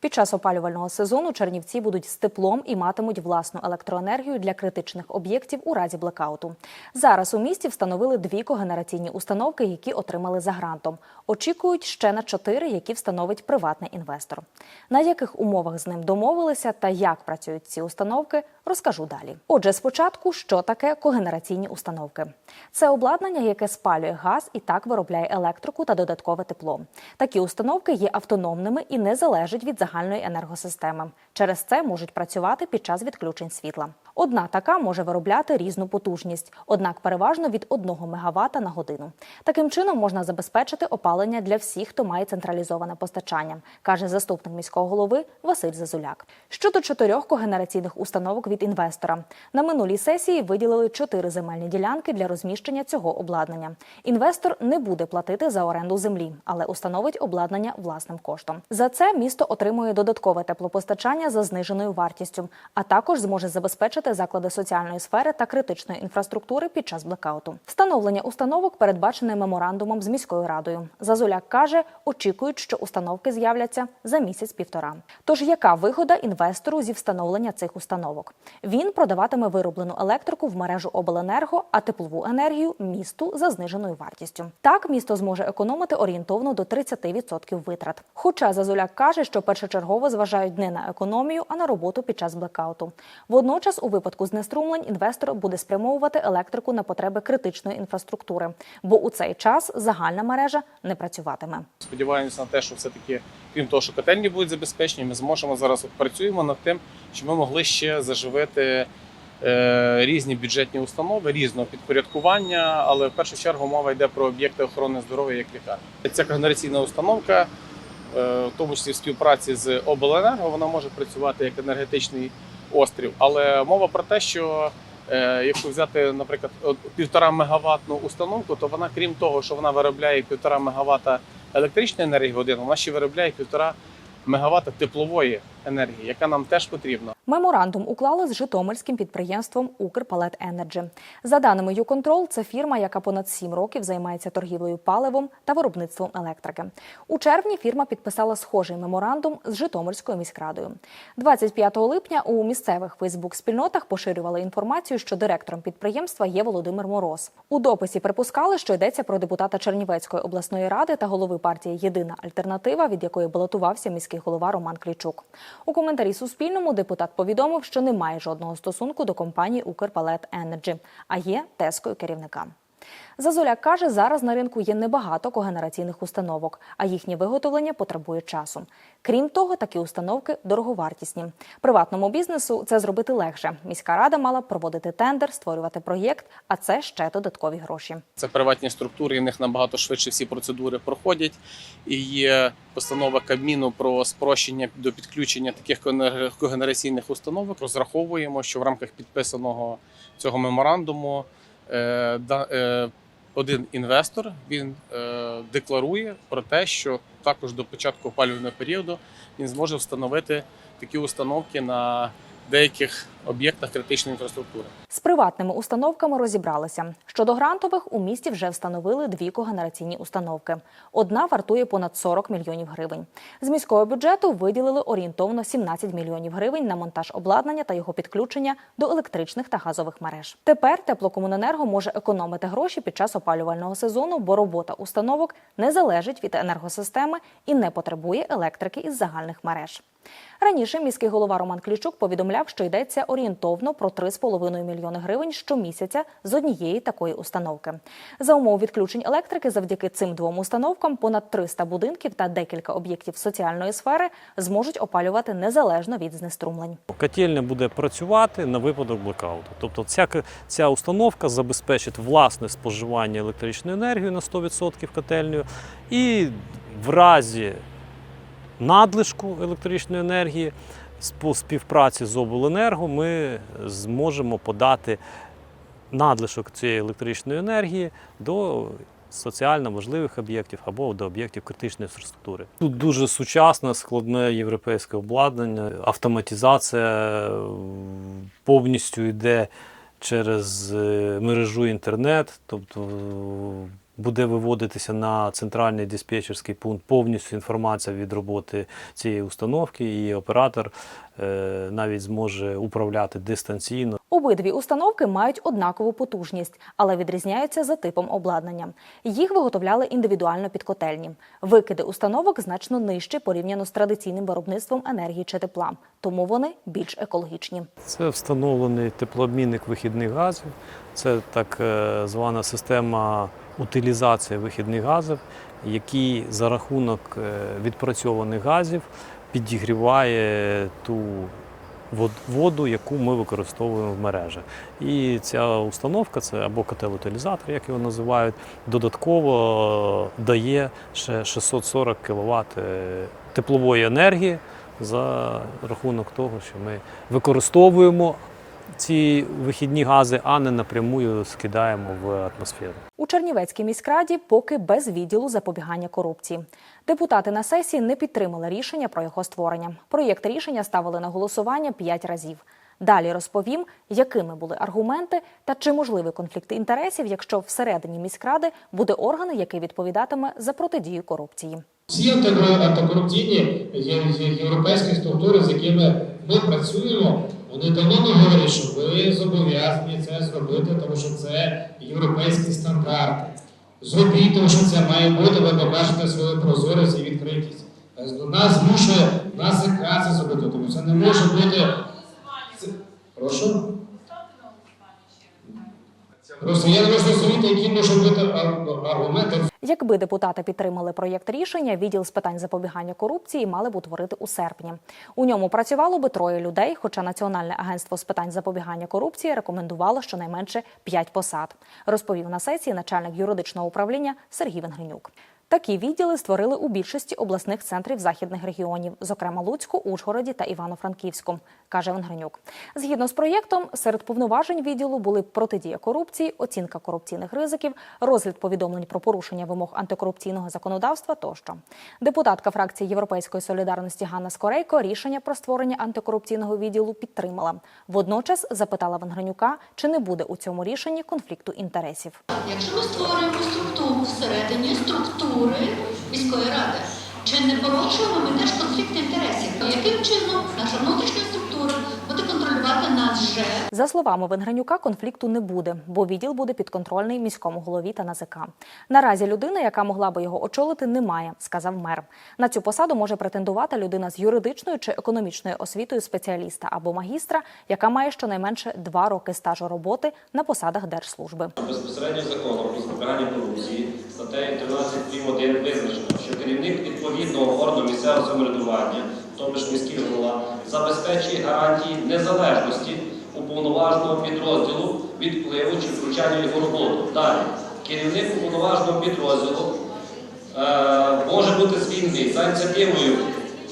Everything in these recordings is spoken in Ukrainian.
Під час опалювального сезону Чернівці будуть з теплом і матимуть власну електроенергію для критичних об'єктів у разі блекауту. Зараз у місті встановили дві когенераційні установки, які отримали за грантом. Очікують ще на чотири, які встановить приватний інвестор. На яких умовах з ним домовилися та як працюють ці установки, розкажу далі. Отже, спочатку, що таке когенераційні установки? Це обладнання, яке спалює газ і так виробляє електрику та додаткове тепло. Такі установки є автономними і не залежать від загальної енергосистеми. Через це можуть працювати під час відключень світла. Одна така може виробляти різну потужність, однак переважно від 1 МВт на годину. Таким чином можна забезпечити опалення для всіх, хто має централізоване постачання, каже заступник міського голови Василь Зазуляк. Щодо чотирьох когенераційних установок від інвестора на минулій сесії виділили чотири земельні ділянки для розміщення цього обладнання. Інвестор не буде платити за оренду землі, але установить обладнання власним коштом. За це місто отримує додаткове теплопостачання за зниженою вартістю, а також зможе забезпечити заклади соціальної сфери та критичної інфраструктури під час блекауту. Встановлення установок передбачене меморандумом з міською радою. Зазуляк каже, очікують, що установки з'являться за місяць-півтора. Тож яка вигода інвестору зі встановлення цих установок? Він продаватиме вироблену електрику в мережу обленерго, а теплову енергію місту за зниженою вартістю. Так місто зможе економити орієнтовно до 30% витрат. Хоча Зазуляк каже, що першочергово зважають не на економію, а на роботу під час блекауту. Водночас, у випадку знеструмлень, інвестор буде спрямовувати електрику на потреби критичної інфраструктури, бо у цей час загальна мережа не працюватиме. Сподіваємося на те, що все-таки, крім того, що котельні будуть забезпечені, ми зможемо зараз працюємо над тим, щоб ми могли ще заживити е, різні бюджетні установи різного підпорядкування, але в першу чергу мова йде про об'єкти охорони здоров'я як лікарні. Ця когенераційна установка, е, в тому числі в співпраці з обленерго, вона може працювати як енергетичний острів. Але мова про те, що Е, Якщо взяти, наприклад, півтора мегаваттну установку, то вона, крім того, що вона виробляє півтора мегаватта електричної енергії годину, вона ще виробляє півтора мегаватта теплової енергії, яка нам теж потрібна. Меморандум уклали з житомирським підприємством Укрпалет Енерджі. За даними ЮКонтрол, це фірма, яка понад сім років займається торгівлею паливом та виробництвом електрики. У червні фірма підписала схожий меморандум з Житомирською міськрадою. 25 липня у місцевих Фейсбук-спільнотах поширювали інформацію, що директором підприємства є Володимир Мороз. У дописі припускали, що йдеться про депутата Чернівецької обласної ради та голови партії Єдина альтернатива, від якої балотувався міський голова Роман Клічук. У коментарі Суспільному депутат повідомив, що не має жодного стосунку до компанії Укрпалет Енерджі, а є тескою керівника. Зазуляк каже, зараз на ринку є небагато когенераційних установок, а їхнє виготовлення потребує часу. Крім того, такі установки дороговартісні. Приватному бізнесу це зробити легше. Міська рада мала проводити тендер, створювати проєкт, а це ще додаткові гроші. Це приватні структури, і в них набагато швидше всі процедури проходять. І є постанова Кабміну про спрощення до підключення таких когенераційних установок. Розраховуємо, що в рамках підписаного цього меморандуму один інвестор він е, декларує про те, що також до початку опалювального періоду він зможе встановити такі установки на деяких об'єктах критичної інфраструктури. З приватними установками розібралися. Щодо грантових, у місті вже встановили дві когенераційні установки. Одна вартує понад 40 мільйонів гривень. З міського бюджету виділили орієнтовно 17 мільйонів гривень на монтаж обладнання та його підключення до електричних та газових мереж. Тепер теплокомуненерго може економити гроші під час опалювального сезону, бо робота установок не залежить від енергосистеми і не потребує електрики із загальних мереж. Раніше міський голова Роман Клічук повідомляв, що йдеться орієнтовно про 3,5 мільйони гривень щомісяця з однієї такої установки. За умов відключень електрики, завдяки цим двом установкам, понад 300 будинків та декілька об'єктів соціальної сфери зможуть опалювати незалежно від знеструмлень. Котельня буде працювати на випадок блекауту. Тобто ця, ця установка забезпечить власне споживання електричної енергії на 100% котельнею і в разі надлишку електричної енергії по співпраці з обленерго ми зможемо подати надлишок цієї електричної енергії до соціально важливих об'єктів або до об'єктів критичної інфраструктури. Тут дуже сучасне, складне європейське обладнання, автоматизація повністю йде через е, мережу інтернет, тобто буде виводитися на центральний диспетчерський пункт повністю інформація від роботи цієї установки, і оператор е, навіть зможе управляти дистанційно. Обидві установки мають однакову потужність, але відрізняються за типом обладнання. Їх виготовляли індивідуально під котельні. Викиди установок значно нижчі порівняно з традиційним виробництвом енергії чи тепла, тому вони більш екологічні. Це встановлений теплообмінник вихідних газів. Це так е, звана система утилізації вихідних газів, який за рахунок е, відпрацьованих газів підігріває ту воду, яку ми використовуємо в мережах. І ця установка, це або котел-утилізатор, як його називають, додатково дає ще 640 кВт теплової енергії за рахунок того, що ми використовуємо ці вихідні гази, а не напряму скидаємо в атмосферу. У Чернівецькій міськраді поки без відділу запобігання корупції. Депутати на сесії не підтримали рішення про його створення. Проєкт рішення ставили на голосування п'ять разів. Далі розповім, якими були аргументи та чи можливий конфлікт інтересів, якщо всередині міськради буде орган, який відповідатиме за протидію корупції. Всі антикорупційні європейські структури, з якими ми працюємо, вони давно не говорять, що ви зобов'язані це зробити, тому що це європейські стандарти. Зробіть, тому що це має бути, ви побачите свою прозорість і відкритість. Тобто Нас змушує нас це зробити, тому це не може бути. Прошу? Просто я які бути аргументи Якби депутати підтримали проєкт рішення, відділ з питань запобігання корупції мали б утворити у серпні. У ньому працювало би троє людей, хоча Національне агентство з питань запобігання корупції рекомендувало щонайменше п'ять посад. Розповів на сесії начальник юридичного управління Сергій Венгринюк. Такі відділи створили у більшості обласних центрів західних регіонів, зокрема Луцьку, Ужгороді та Івано-Франківську, каже Венгринюк. Згідно з проєктом, серед повноважень відділу були протидія корупції, оцінка корупційних ризиків, розгляд повідомлень про порушення вимог антикорупційного законодавства тощо. Депутатка фракції Європейської солідарності Ганна Скорейко рішення про створення антикорупційного відділу підтримала. Водночас запитала Венгринюка, чи не буде у цьому рішенні конфлікту інтересів. Якщо ми створюємо структуру всередині структури міської ради, чи не порушуємо ми теж конфлікт інтересів? Яким чином наша внутрішня структура буде нас вже? За словами Венгранюка, конфлікту не буде, бо відділ буде підконтрольний міському голові та НАЗК. Наразі людини, яка могла би його очолити, немає, сказав мер. На цю посаду може претендувати людина з юридичною чи економічною освітою спеціаліста або магістра, яка має щонайменше два роки стажу роботи на посадах держслужби. Безпосередньо законом про запобігання корупції статтею 13.1 визначено, що керівник відповідного органу місцевого самоврядування, ж міський голова, забезпечує гарантії незалежності уповноваженого підрозділу від впливу чи втручання його роботу. Далі, керівник уповноваженого підрозділу е, може бути звільнений за ініціативою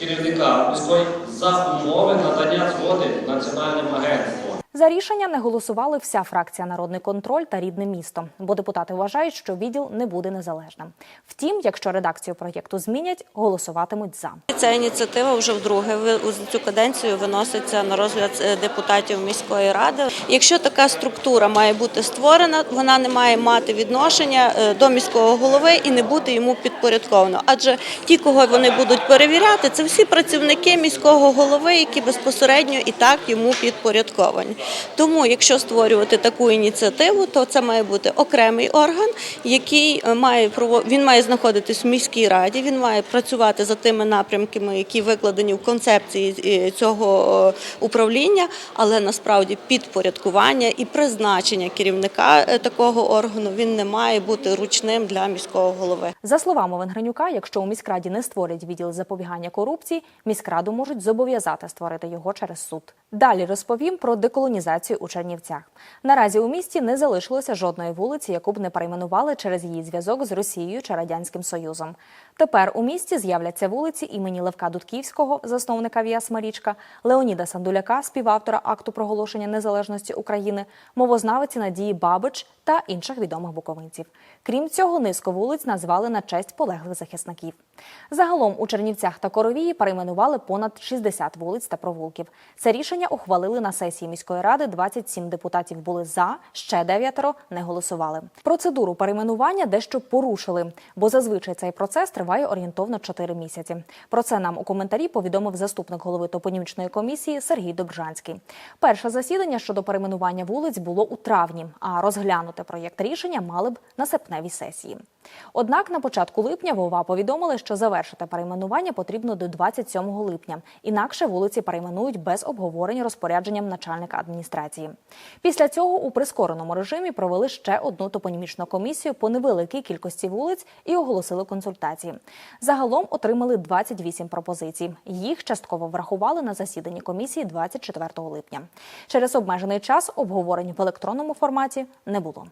керівника міської за умови надання згоди національним агентством. За рішення не голосували вся фракція Народний контроль та рідне місто, бо депутати вважають, що відділ не буде незалежним. Втім, якщо редакцію проєкту змінять, голосуватимуть за. Ця ініціатива вже вдруге у цю каденцію виноситься на розгляд е, депутатів міської ради. Якщо така структура має бути створена, вона не має мати відношення е, до міського голови і не бути йому підпорядковано. Адже ті, кого вони будуть перевіряти, це всі працівники міського голови, які безпосередньо і так йому підпорядковані. Тому, якщо створювати таку ініціативу, то це має бути окремий орган, який е, має він має знаходитись в міській раді, він має працювати за тими напрямками, які викладені в концепції е, цього е, управління, але насправді підпорядкування і призначення керівника такого органу він не має бути ручним для міського голови. За словами Венгранюка, якщо у міськраді не створять відділ запобігання корупції, міськраду можуть зобов'язати створити його через суд. Далі розповім про деколонізацію у Чернівцях. Наразі у місті не залишилося жодної вулиці, яку б не перейменували через її зв'язок з Росією чи радянським Союзом. Тепер у місті з'являться вулиці імені Левка Дудківського, засновника Віас Марічка, Леоніда Сандуляка, співавтора акту проголошення незалежності України, мовознавиці Надії Бабич та інших відомих буковинців. Крім цього, низку вулиць назвали на честь полеглих захисників. Загалом у Чернівцях та Коровії перейменували понад 60 вулиць та провулків. Це рішення ухвалили на сесії міської ради. 27 депутатів були за, ще дев'ятеро не голосували. Процедуру перейменування дещо порушили, бо зазвичай цей процес триває орієнтовно 4 місяці. Про це нам у коментарі повідомив заступник голови топонімічної комісії Сергій Добжанський. Перше засідання щодо перейменування вулиць було у травні, а розглянути проєкт рішення мали б на серпневій сесії. Однак на початку липня в ОВА повідомили, що завершити перейменування потрібно до 27 липня. Інакше вулиці перейменують без обговорень розпорядженням начальника адміністрації. Після цього у прискореному режимі провели ще одну топонімічну комісію по невеликій кількості вулиць і оголосили консультації. Загалом отримали 28 пропозицій. Їх частково врахували на засіданні комісії 24 липня. Через обмежений час обговорень в електронному форматі не було.